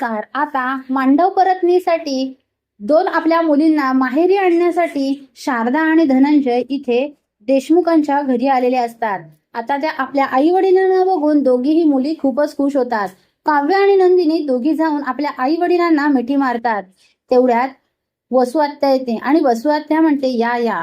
नमस्कार. आता मांडव परतनीसाठी दोन आपल्या मुलींना माहेरी आणण्यासाठी शारदा आणि धनंजय इथे देशमुखांच्या घरी आलेले असतात. आता त्या आपल्या आई वडिलांना बघून दोघीही मुली खूपच खुश होतात. काव्य आणि नंदिनी दोघी जाऊन आपल्या आई वडिलांना मिठी मारतात. तेवढ्यात वसुआत्या येते आणि वसुआत्या म्हणते या या.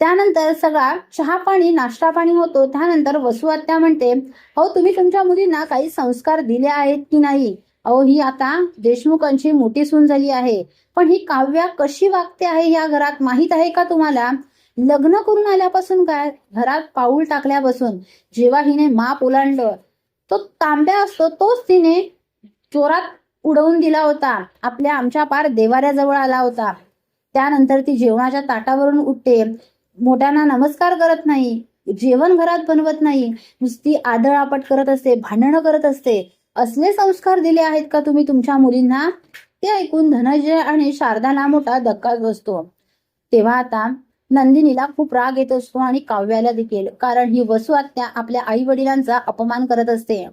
त्यानंतर सगळा चहा पाणी नाश्ता पाणी होतो. त्यानंतर वसुआत्या म्हणते अहो तुम्ही तुमच्या मुलींना काही संस्कार दिले आहेत की नाही? अहो ही आता देशमुखांची मोठी सून झाली आहे. पण ही काव्या कशी वागते आहे या घरात माहीत आहे का तुम्हाला? लग्न करून आल्यापासून काय? घरात पाऊल टाकल्यापासून जेव्हा हिने माप ओलांडलं तो तांब्या असतो तोच तिने चोरात उडवून दिला होता. आपल्या आमच्या पार देवाऱ्याजवळ आला होता. त्यानंतर ती जेवणाच्या ताटावरून उठते. मोठ्यांना नमस्कार करत नाही. जेवण घरात बनवत नाही. नुसती आदळआपट करत असते भांडणं करत असते. असले संस्कार दिले आहेत का तुम्ही तुमच्या मुलींना? ते ऐकून धनंजय आणि शारदाला मोठा धक्काच बसतो. तेव्हा आता नंदिनीला खूप राग येत असतो आणि काव्याला देखील कारण ही वसू आत्या आपल्या आई वडिलांचा अपमान करत असते.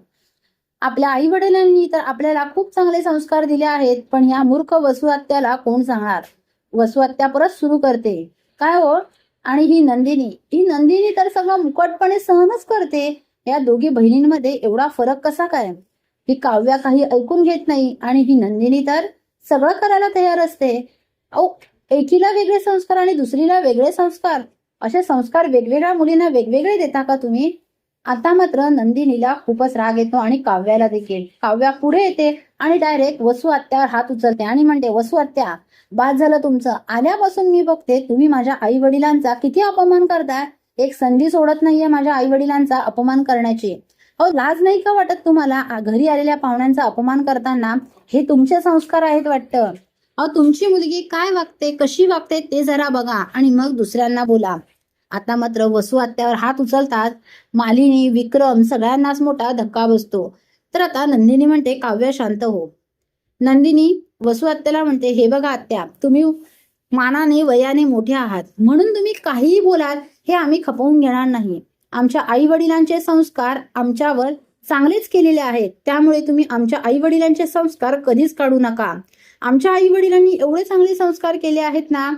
आपल्या आई वडिलांनी तर आपल्याला खूप चांगले संस्कार दिले आहेत पण या मूर्ख वसू आत्याला कोण सांगणार? वसू आत्या परत सुरू करते. काय हो? आणि ही नंदिनी? ही नंदिनी तर सगळं मुकटपणे सहनच करते. या दोघी बहिणींमध्ये एवढा फरक कसा काय? ही काव्या काही ऐकून घेत नाही आणि ही नंदिनी तर सगळं करायला तयार असते. अहो एकीला वेगळे संस्कार आणि दुसरीला वेगळे संस्कार. असे संस्कार वेगवेगळ्या मुलींना वेगवेगळे देता का तुम्ही? आता मात्र नंदिनीला खूपच राग येतो आणि काव्याला देखील. काव्या पुढे येते आणि डायरेक्ट वसू आत्यावर हात उचलते आणि म्हणते वसू आत्या बाद झालं तुमचं. आल्यापासून मी बघते तुम्ही माझ्या आई वडिलांचा किती अपमान करताय. एक संधी सोडत नाहीये माझ्या आई वडिलांचा अपमान करण्याची. अहो लाज नाही का वाटत तुम्हाला? घरी आलेल्या पाहुण्यांचा अपमान करताना हे तुमचे संस्कार आहेत वाटतं. अहो तुमची मुलगी काय वागते कशी वागते ते जरा बघा आणि मग दुसऱ्यांना बोला. आता मात्र वसू आत्यावर हात उचलतात मालिनी विक्रम सगळ्यांनाच मोठा धक्का बसतो. तर आता नंदिनी म्हणते काव्य शांत हो. नंदिनी वसू आत्याला म्हणते हे बघा आत्या तुम्ही मानाने वयाने मोठे आहात. म्हणून तुम्ही काहीही बोलाल हे आम्ही खपवून घेणार नाही. आमच्या आई वडिलांचे संस्कार आमच्यावर चांगलेच केलेले आहेत. त्यामुळे तुम्ही आमच्या आई वडिलांचे संस्कार कधीच काढू नका. आमच्या आई वडिलांनी एवढे चांगले संस्कार केले आहेत ना?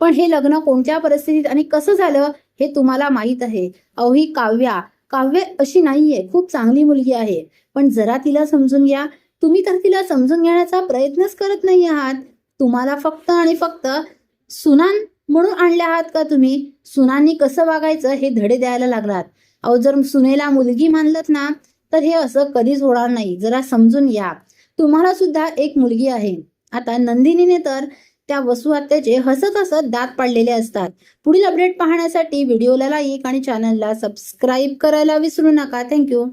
पण हे लग्न कोणत्या परिस्थितीत आणि कसं झालं हे तुम्हाला माहीत आहे. अहो ही काव्या. काव्य अशी नाहीये. खूप चांगली मुलगी आहे. पण जरा तिला समजून घ्या. तुम्ही तर तिला समजून घेण्याचा प्रयत्नच करत नाही आहात. तुम्हाला फक्त आणि फक्त सुनान म्हणून आणले आहात का तुम्ही? सुनांनी कसं वागायचं हे धडे द्यायला लागलात. अहो जर सुनेला मुलगी मानलत ना तर हे असं कधीच होणार नाही. जरा समजून या तुम्हाला सुद्धा एक मुलगी आहे. आता नंदिनीने तर त्या वसू आत्याचे हसत हसत दात पाडलेले असतात. पुढील अपडेट पाहण्यासाठी व्हिडिओला लाईक आणि चॅनलला सबस्क्राईब करायला विसरू नका. थँक्यू